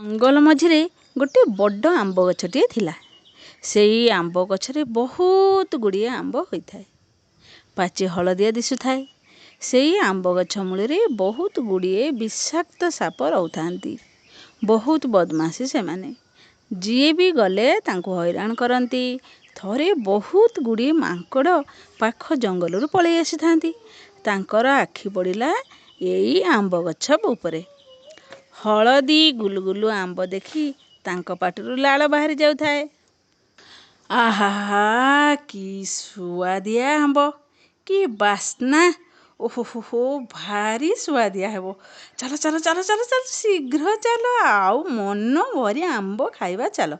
ଜଙ୍ଗଲ ମଝିରେ ଗୋଟେ ବଡ଼ ଆମ୍ବ ଗଛଟିଏ ଥିଲା। ସେଇ ଆମ୍ବ ଗଛରେ ବହୁତ ଗୁଡ଼ିଏ ଆମ୍ବ ହୋଇଥାଏ। ପାଚି ହଳଦିଆ ଦିଶୁଥାଏ। ସେଇ ଆମ୍ବ ଗଛ ମୂଳରେ ବହୁତ ଗୁଡ଼ିଏ ବିଷାକ୍ତ ସାପ ରହୁଥାନ୍ତି। ବହୁତ ବଦମାସି ସେମାନେ। ଯିଏ ବି ଗଲେ ତାଙ୍କୁ ହଇରାଣ କରନ୍ତି। ଥରେ ବହୁତ ଗୁଡ଼ିଏ ମାଙ୍କଡ଼ ପାଖ ଜଙ୍ଗଲରୁ ପଳେଇ ଆସିଥାନ୍ତି। ତାଙ୍କର ଆଖି ପଡ଼ିଲା ଏଇ ଆମ୍ବ ଗଛ ଉପରେ। ହଳଦୀ ଗୁଲୁଗୁଲୁ ଆମ୍ବ ଦେଖି ତାଙ୍କ ପାଟିରୁ ଲାଳ ବାହାରି ଯାଉଥାଏ। ଆହା କି ସୁଆଦିଆ ଆମ୍ବ କି ବାସ୍ନା। ଓହୋ ଭାରି ସୁଆଦିଆ ହେବ। ଚାଲ ଚାଲ ଚାଲ ଚାଲ ଚାଲ ଶୀଘ୍ର ଚାଲ ଆଉ ମନ ଭରି ଆମ୍ବ ଖାଇବା ଚାଲ।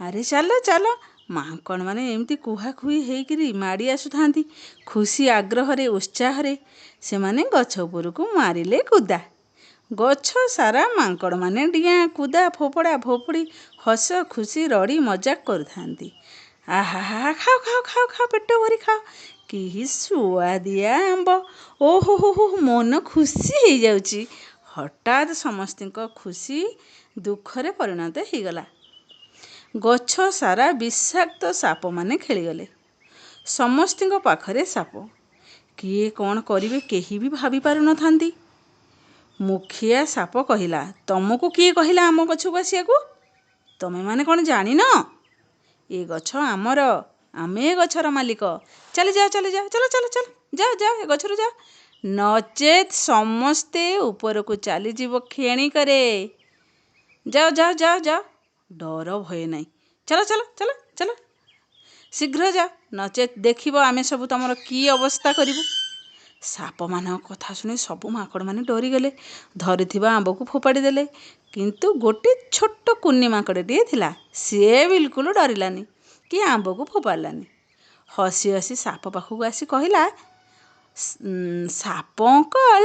ଆରେ ଚାଲ ଚାଲ ମାଙ୍କଡ଼ମାନେ ଏମିତି କୁହାକୁହି ହେଇକିରି ମାଡ଼ି ଆସୁଥାନ୍ତି ଖୁସି ଆଗ୍ରହରେ ଉତ୍ସାହରେ। ସେମାନେ ଗଛ ଉପରକୁ ମାରିଲେ କୁଦା। ଗଛ ସାରା ମାଙ୍କଡ଼ମାନେ ଡିଆଁ କୁଦା ଫୋପଡ଼ା ଫୋପଡ଼ି ହସ ଖୁସି ରଡ଼ି ମଜାକ କରୁଥାନ୍ତି। ଆହା ଖାଅ ଖାଅ ଖାଅ ଖାଅ ପେଟ ଭରି ଖାଅ। କି ସୁଆଦିଆ ଆମ୍ବ। ଓହୋ ହୋ ହୋ ମନ ଖୁସି ହେଇଯାଉଛି। ହଠାତ୍ ସମସ୍ତଙ୍କ ଖୁସି ଦୁଃଖରେ ପରିଣତ ହେଇଗଲା। ଗଛ ସାରା ବିଷାକ୍ତ ସାପମାନେ ଖେଳିଗଲେ। ସମସ୍ତଙ୍କ ପାଖରେ ସାପ। କିଏ କ'ଣ କରିବେ କେହି ବି ଭାବି ପାରୁନଥାନ୍ତି। ମୁଖିଆ ସାପ କହିଲା ତମକୁ କିଏ କହିଲା ଆମ ଗଛକୁ ଆସିବାକୁ? ତମେମାନେ କ'ଣ ଜାଣିନ? ଏ ଗଛ ଆମର ଆମେ ଏ ଗଛର ମାଲିକ। ଚାଲି ଯାଅ ଚାଲି ଯାଅ ଚାଲ ଚାଲ ଚାଲ ଯାଅ ଯାଅ ଏ ଗଛରୁ ଯାଅ। ନଚେତ୍ ସମସ୍ତେ ଉପରକୁ ଚାଲିଯିବ କ୍ଷଣିକରେ। ଯାଅ ଯାଅ ଯାଅ ଯାଅ। ଡର ଭୟ ନାହିଁ। ଚାଲ ଚାଲ ଚାଲ ଚାଲ। ଶୀଘ୍ର ଯାଅ। ନଚେତ୍ ଦେଖିବ ଆମେ ସବୁ ତମର କି ଅବସ୍ଥା କରିବୁ। ସାପମାନଙ୍କ କଥା ଶୁଣି ସବୁ ମାଙ୍କଡ଼ମାନେ ଡରିଗଲେ। ଧରିଥିବା ଆମ୍ବକୁ ଫୋପାଡ଼ି ଦେଲେ। କିନ୍ତୁ ଗୋଟେ ଛୋଟ କୁନି ମାଙ୍କଡ଼ଟିଏ ଥିଲା। ସିଏ ବିଲକୁଲ ଡରିଲାନି କି ଆମ୍ବକୁ ଫୋପାଡ଼ିଲାନି। ହସି ହସି ସାପ ପାଖକୁ ଆସି କହିଲା ସାପ ଅଙ୍କଲ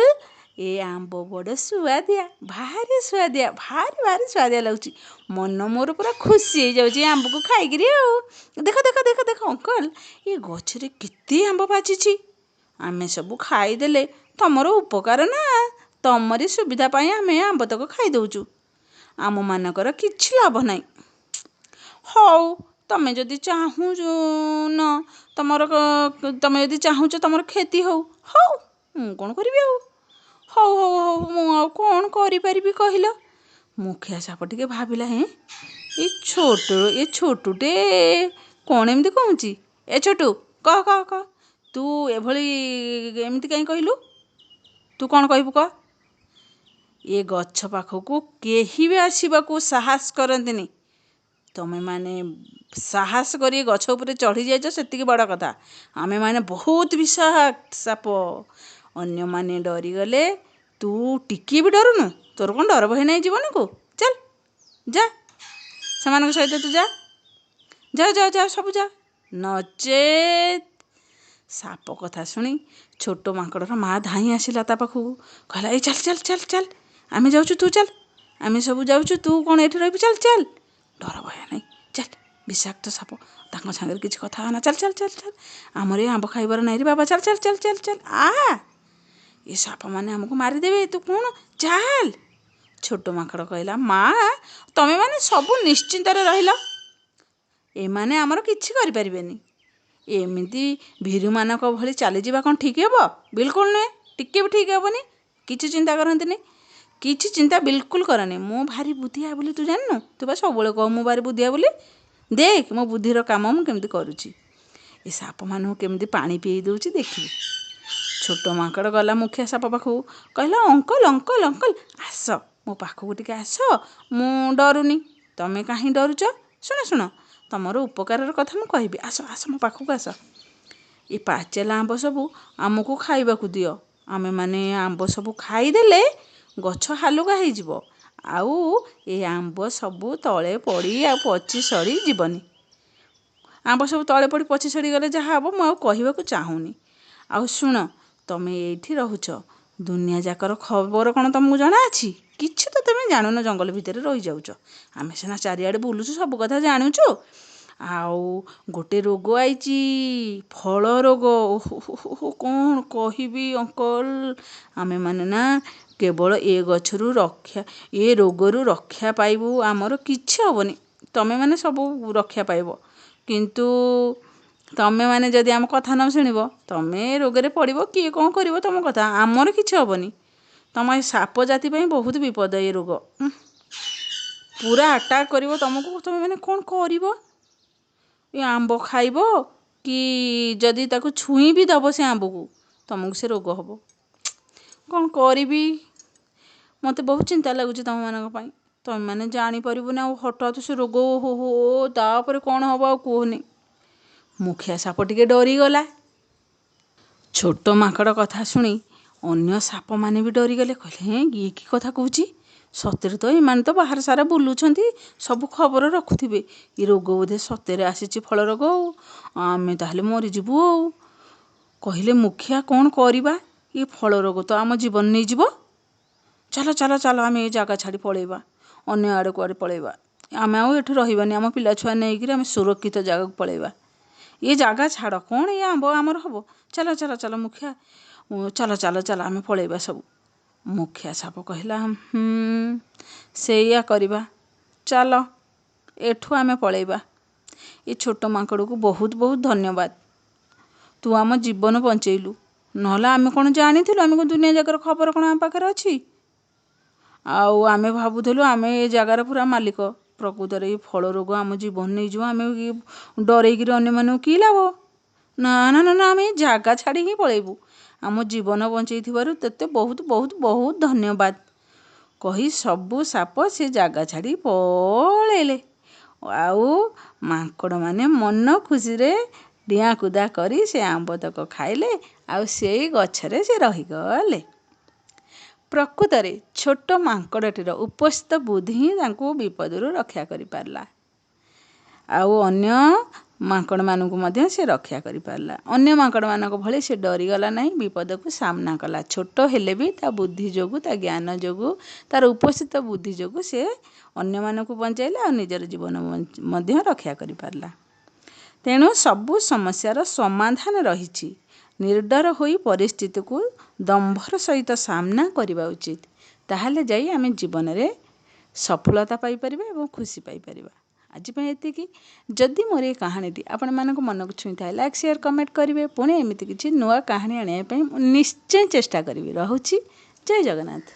ଏ ଆମ୍ବ ବଡ଼ ସୁଆଦିଆ ଭାରି ସୁଆଦିଆ ଭାରି ଭାରି ସୁଆଦିଆ ଲାଗୁଛି। ମନ ମୋର ପୁରା ଖୁସି ହେଇଯାଉଛି ଆମ୍ବକୁ ଖାଇକିରି ଆଉ। ଦେଖ ଦେଖ ଦେଖ ଦେଖ ଅଙ୍କଲ ଏ ଗଛରେ କେତେ ଆମ୍ବ ପାଚିଛି। ଆମେ ସବୁ ଖାଇଦେଲେ। ତମର ଉପକାର ନା? ତମରି ସୁବିଧା ପାଇଁ ଆମେ ଆମ୍ବତକ ଖାଇଦେଉଛୁ। ଆମମାନଙ୍କର କିଛି ଲାଭ ନାହିଁ। ହଉ ତମେ ଯଦି ଚାହୁଁଛ ନ ତମର ତମେ ଯଦି ଚାହୁଁଛ ତମର କ୍ଷତି ହଉ। ହଉ ମୁଁ କ'ଣ କରିବି ଆଉ? ହଉ ହଉ ହଉ ମୁଁ ଆଉ କ'ଣ କରିପାରିବି କହିଲ? ମୁଖିଆ ସାପ ଟିକେ ଭାବିଲା ହେଁ? ଏ ଛୋଟ ଏ ଛୋଟୁଟେ କ'ଣ ଏମିତି କହୁଛି ଏ ଛୋଟୁ କହ କହ କହ। ତୁ ଏଭଳି ଏମିତି କାହିଁ କହିଲୁ? ତୁ କ'ଣ କହିବୁ କହ? ଏ ଗଛ ପାଖକୁ କେହି ବି ଆସିବାକୁ ସାହସ କରନ୍ତିନି। ତମେମାନେ ସାହସ କରି ଗଛ ଉପରେ ଚଢ଼ି ଯାଇଛ ସେତିକି ବଡ଼ କଥା। ଆମେମାନେ ବହୁତ ବିଷାକ୍ତ ସାପ। ଅନ୍ୟମାନେ ଡରିଗଲେ। ତୁ ଟିକିଏ ବି ଡରୁନୁ। ତୋର କ'ଣ ଡର ଭୟ ନାହିଁ ଜୀବନକୁ? ଚାଲ ଯା। ସେମାନଙ୍କ ସହିତ ତୁ ଯା। ଯା ଯା ଯା ସବୁ ଯା। ନଚେତ୍ ସାପ କଥା ଶୁଣି ଛୋଟ ମାଙ୍କଡ଼ର ମା ଧାଇଁ ଆସିଲା ତା ପାଖକୁ କହିଲା ଏଇ ଚାଲ ଚାଲ ଚାଲ ଚାଲ ଆମେ ଯାଉଛୁ ତୁ ଚାଲ ଆମେ ସବୁ ଯାଉଛୁ ତୁ କ'ଣ ଏଠି ରହିବୁ ଚାଲ ଚାଲ ଡର ଭୟ ନାହିଁ ଚାଲ ବିଷାକ୍ତ ସାପ ତାଙ୍କ ସାଙ୍ଗରେ କିଛି କଥା ହନା ଚାଲ ଚାଲ ଚାଲ ଚାଲ ଆମର ଏ ଆମ୍ବ ଖାଇବାର ନାହିଁ ରେ ବାବା ଚାଲ ଚାଲ ଚାଲ ଚାଲ ଚାଲ ଆ ଏ ସାପମାନେ ଆମକୁ ମାରିଦେବେ ତୁ କ'ଣ ଚାଲ ଛୋଟ ମାଙ୍କଡ଼ କହିଲା ମା ତମେମାନେ ସବୁ ନିଶ୍ଚିନ୍ତରେ ରହିଲ ଏମାନେ ଆମର କିଛି କରିପାରିବେନି ଏମିତି ଭୀରୁମାନଙ୍କ ଭଳି ଚାଲିଯିବା କ'ଣ ଠିକ୍ ହେବ ବିଲକୁଲ ନୁହେଁ ଟିକେ ବି ଠିକ୍ ହେବନି କିଛି ଚିନ୍ତା କରନ୍ତିନି କିଛି ଚିନ୍ତା ବିଲକୁଲ କରନି ମୁଁ ଭାରି ବୁଦ୍ଧିଆ ବୋଲି ତୁ ଜାଣିନୁ? ତୁ ବା ସବୁବେଳେ କହ ମୁଁ ଭାରି ବୁଦ୍ଧିଆ ବୋଲି। ଦେଖ ମୋ ବୁଦ୍ଧିର କାମ ମୁଁ କେମିତି କରୁଛି। ଏ ସାପମାନଙ୍କୁ କେମିତି ପାଣି ପିଇ ଦେଉଛି ଦେଖିବୁ। ଛୋଟ ମାଙ୍କଡ଼ ଗଲା ମୁଖିଆ ସାପ ପାଖକୁ। କହିଲା ଅଙ୍କଲ ଅଙ୍କଲ ଅଙ୍କଲ ଆସ। ମୋ ପାଖକୁ ଟିକେ ଆସ। ମୁଁ ଡରୁନି। ତମେ କାହିଁ ଡରୁଛ? ଶୁଣ ଶୁଣ। ତମର ଉପକାରର କଥା ମୁଁ କହିବି। ଆସ ଆସ ମୋ ପାଖକୁ ଆସ। ଏ ପାଚେଲା ଆମ୍ବ ସବୁ ଆମକୁ ଖାଇବାକୁ ଦିଅ। ଆମେମାନେ ଆମ୍ବ ସବୁ ଖାଇଦେଲେ ଗଛ ହାଲୁକା ହେଇଯିବ। ଆଉ ଏ ଆମ୍ବ ସବୁ ତଳେ ପଡ଼ି ଆଉ ପଚି ସଢ଼ି ଯିବନି ଆମ୍ବ ସବୁ ତଳେ ପଡ଼ି ପଚି ସଢ଼ି ଗଲେ ଯାହା ହେବ ମୁଁ ଆଉ କହିବାକୁ ଚାହୁଁନି। ଆଉ ଶୁଣ ତମେ ଏଇଠି ରହୁଛ। ଦୁନିଆ ଯାକର ଖବର କ'ଣ ତମକୁ ଜଣାଅଛି? କିଛି ତ ତମେ ଜାଣୁନ ଜଙ୍ଗଲ ଭିତରେ ରହିଯାଉଛ। ଆମେ ସିନା ଚାରିଆଡ଼େ ବୁଲୁଛୁ ସବୁ କଥା ଜାଣୁଛୁ। ଆଉ ଗୋଟେ ରୋଗ ଆଇଛି ଫଳ ରୋଗ। ଓହୋ କ'ଣ କହିବି ଅଙ୍କଲ? ଆମେମାନେ ନା କେବଳ ଏ ଗଛରୁ ରକ୍ଷା ଏ ରୋଗରୁ ରକ୍ଷା ପାଇବୁ ଆମର କିଛି ହେବନି। ତମେମାନେ ସବୁ ରକ୍ଷା ପାଇବ। କିନ୍ତୁ ତମେମାନେ ଯଦି ଆମ କଥା ନ ଶୁଣିବ ତମେ ରୋଗରେ ପଡ଼ିବ କିଏ କ'ଣ କରିବ ତମ କଥା? ଆମର କିଛି ହେବନି। ତମ ଏ ସାପ ଜାତି ପାଇଁ ବହୁତ ବିପଦ ଏ ରୋଗ। ପୁରା ଆଟାକ୍ କରିବ ତମକୁ ତମେମାନେ କ'ଣ କରିବ? ଏ ଆମ୍ବ ଖାଇବ କି ଯଦି ତାକୁ ଛୁଇଁ ବି ଦେବ ସେ ଆମ୍ବକୁ ତମକୁ ସେ ରୋଗ ହେବ। କ'ଣ କରିବି? ମୋତେ ବହୁତ ଚିନ୍ତା ଲାଗୁଛି ତମମାନଙ୍କ ପାଇଁ। ତମେମାନେ ଜାଣିପାରିବନି ଆଉ ହଠାତ୍ ସେ ରୋଗ ଓହୋ ହୋ ତାପରେ କ'ଣ ହେବ ଆଉ କୁହନି। ମୁଖିଆ ସାପ ଟିକେ ଡରିଗଲା। ଛୋଟ ମାଙ୍କଡ଼ କଥା ଶୁଣି ଅନ୍ୟ ସାପମାନେ ବି ଡରିଗଲେ କହିଲେ ହେଁ ଇଏ କି କଥା କହୁଛି? ସତରେ ତ ଏମାନେ ତ ବାହାର ସାରା ବୁଲୁଛନ୍ତି ସବୁ ଖବର ରଖୁଥିବେ। ଏ ରୋଗ ବୋଧେ ସତରେ ଆସିଛି ଫଳ ରୋଗ ଆଉ। ଆମେ ତାହେଲେ ମରିଯିବୁ ଆଉ। କହିଲେ ମୁଖିଆ କ'ଣ କରିବା? ଏ ଫଳ ରୋଗ ତ ଆମ ଜୀବନ ନେଇଯିବ। ଚାଲ ଚାଲ ଚାଲ ଆମେ ଏ ଜାଗା ଛାଡ଼ି ପଳେଇବା ଅନ୍ୟ ଆଡ଼େ କୁଆଡ଼େ ପଳେଇବା। ଆମେ ଆଉ ଏଠି ରହିବାନି ଆମ ପିଲା ଛୁଆ ନେଇକିରି ଆମେ ସୁରକ୍ଷିତ ଜାଗାକୁ ପଳେଇବା। ଏ ଜାଗା ଛାଡ଼ କ'ଣ ଏ ଆମ୍ବ ଆମର ହେବ? ଚାଲ ଚାଲ ଚାଲ ମୁଖିଆ ଚାଲ ଚାଲ ଚାଲ ଆମେ ପଳେଇବା ସବୁ ମୁଖିଆ ସାପ କହିଲା ସେଇଆ କରିବା ଚାଲ ଏଠୁ ଆମେ ପଳେଇବା ଏ ଛୋଟ ମାଙ୍କଡ଼କୁ ବହୁତ ବହୁତ ଧନ୍ୟବାଦ। ତୁ ଆମ ଜୀବନ ବଞ୍ଚେଇଲୁ। ନହେଲେ ଆମେ କ'ଣ ଜାଣିଥିଲୁ? ଆମେ କ'ଣ ଦୁନିଆ ଜାଗାର ଖବର କ'ଣ ଆମ ପାଖରେ ଅଛି? ଆଉ ଆମେ ଭାବୁଥିଲୁ ଆମେ ଏ ଜାଗାର ପୁରା ମାଲିକ। ପ୍ରକୃତରେ ଏ ଫଳ ରୋଗ ଆମ ଜୀବନ ନେଇଯିବ। ଆମେ ଡରେଇକିରି ଅନ୍ୟମାନଙ୍କୁ କି ଲାଭ? ନା ନା ନା ନା ଆମେ ଏ ଜାଗା ଛାଡ଼ି ହିଁ ପଳେଇବୁ। ଆମ ଜୀବନ ବଞ୍ଚେଇଥିବାରୁ ତୋତେ ବହୁତ ବହୁତ ବହୁତ ଧନ୍ୟବାଦ। କହି ସବୁ ସାପ ସେ ଜାଗା ଛାଡ଼ି ପଳେଇଲେ। ଆଉ ମାଙ୍କଡ଼ମାନେ ମନ ଖୁସିରେ ଡିଆଁ କୁଦା କରି ସେ ଆମ୍ବ ତକ ଖାଇଲେ ଆଉ ସେଇ ଗଛରେ ସେ ରହିଗଲେ। ପ୍ରକୃତରେ ଛୋଟ ମାଙ୍କଡ଼ଟିର ଉପସ୍ଥିତ ବୁଦ୍ଧି ହିଁ ତାଙ୍କୁ ବିପଦରୁ ରକ୍ଷା କରିପାରିଲା। ଆଉ ଅନ୍ୟ ମାଙ୍କଡ଼ମାନଙ୍କୁ ମଧ୍ୟ ସେ ରକ୍ଷା କରିପାରିଲା। ଅନ୍ୟ ମାଙ୍କଡ଼ମାନଙ୍କ ଭଳି ସେ ଡରିଗଲା ନାହିଁ ବିପଦକୁ ସାମ୍ନା କଲା। ଛୋଟ ହେଲେ ବି ତା ବୁଦ୍ଧି ଯୋଗୁଁ ତା ଜ୍ଞାନ ଯୋଗୁଁ ତାର ଉପସ୍ଥିତ ବୁଦ୍ଧି ଯୋଗୁଁ ସେ ଅନ୍ୟମାନଙ୍କୁ ବଞ୍ଚାଇଲା ଆଉ ନିଜର ଜୀବନ ମଧ୍ୟ ରକ୍ଷା କରିପାରିଲା। ତେଣୁ ସବୁ ସମସ୍ୟାର ସମାଧାନ ରହିଛି। ନିର୍ଡର ହୋଇ ପରିସ୍ଥିତିକୁ ଦମ୍ଭର ସହିତ ସାମ୍ନା କରିବା ଉଚିତ। ତାହେଲେ ଯାଇ ଆମେ ଜୀବନରେ ସଫଳତା ପାଇପାରିବା ଏବଂ ଖୁସି ପାଇପାରିବା। ଆଜି ପାଇଁ ଏତିକି। ଯଦି ମୋର ଏ କାହାଣୀଟି ଆପଣମାନଙ୍କ ମନକୁ ଛୁଇଁଥାଏ ଲାଇକ୍ ସେୟାର କମେଣ୍ଟ କରିବେ। ପୁଣି ଏମିତି କିଛି ନୂଆ କାହାଣୀ ଆଣିବା ପାଇଁ ମୁଁ ନିଶ୍ଚୟ ଚେଷ୍ଟା କରିବି। ରହୁଛି। ଜୟ ଜଗନ୍ନାଥ।